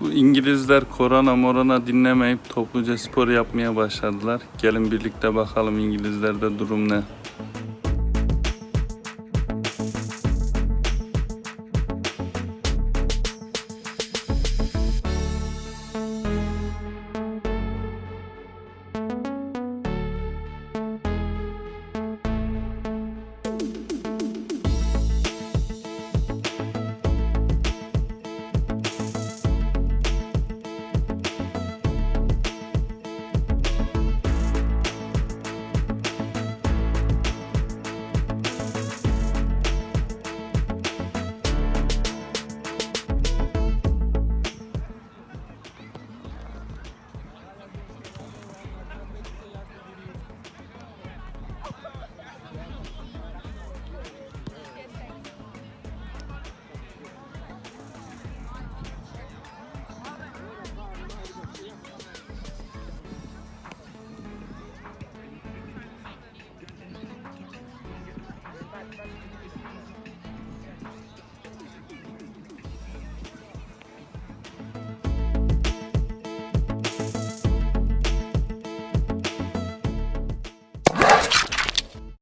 Bu İngilizler korona morona dinlemeyip topluca spor yapmaya başladılar. Gelin birlikte bakalım İngilizlerde durum ne.